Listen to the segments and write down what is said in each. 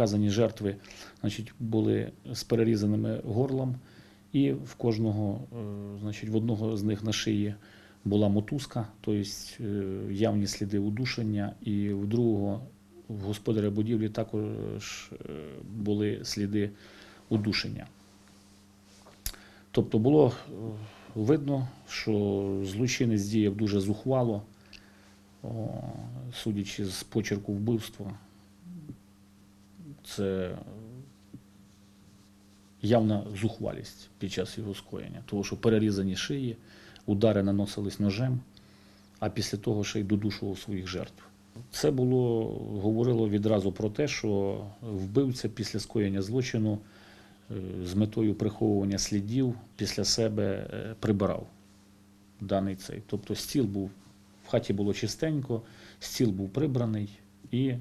вказані жертви значить, були з перерізаними горлом, і в кожного, е, значить, в одного з них на шиї була мотузка, тобто е, явні сліди удушення, і в другого в господаря будівлі також е, були сліди удушення. Тобто було видно, що злочинець діяв дуже зухвало, судячи з почерку вбивства, це явна зухвалість під час його скоєння, тому що перерізані шиї, удари наносились ножем, а після того ще й додушував своїх жертв. Це було говорило відразу про те, що вбивця після скоєння злочину е, з метою приховування слідів після себе е, прибирав даний цей. Тобто стіл був в хаті було чистенько, стіл був прибраний, і, е,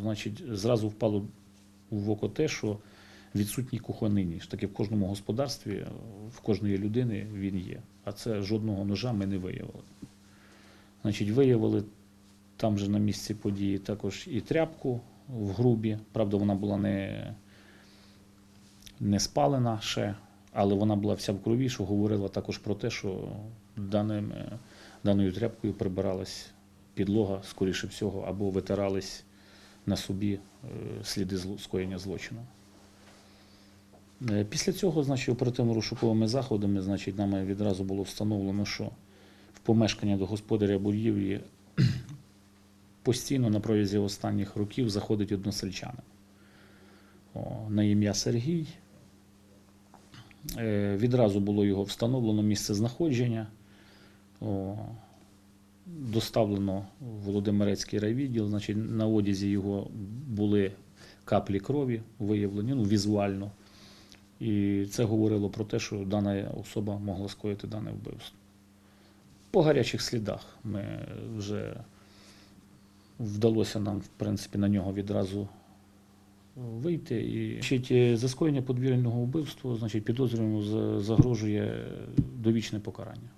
значить, зразу впало в око те, що відсутній кухонний ніж. Таке в кожному господарстві, в кожної людини він є. А це жодного ножа ми не виявили. Значить, виявили там же на місці події також і тряпку в грубі. Правда, вона була не, не спалена ще, але вона була вся в крові, що говорила також про те, що даним, даною тряпкою прибиралась підлога, скоріше всього, або витирались на собі е, сліди скоєння злочину. Е, Після цього, значить, оперативно-розшуковими заходами, значить, нами відразу було встановлено, що в помешкання до господаря будівлі постійно на протязі останніх років заходить односельчанин. На ім'я Сергій. Е, Відразу було його встановлено місце знаходження. Доставлено в Володимирецький райвідділ. Значить, на одязі його були каплі крові виявлені ну, візуально. І це говорило про те, що дана особа могла скоїти дане вбивство. По гарячих слідах ми вже вдалося нам, в принципі, на нього відразу вийти. І значить, за скоєння подвірного вбивства, значить, підозрюваному за- загрожує довічне покарання.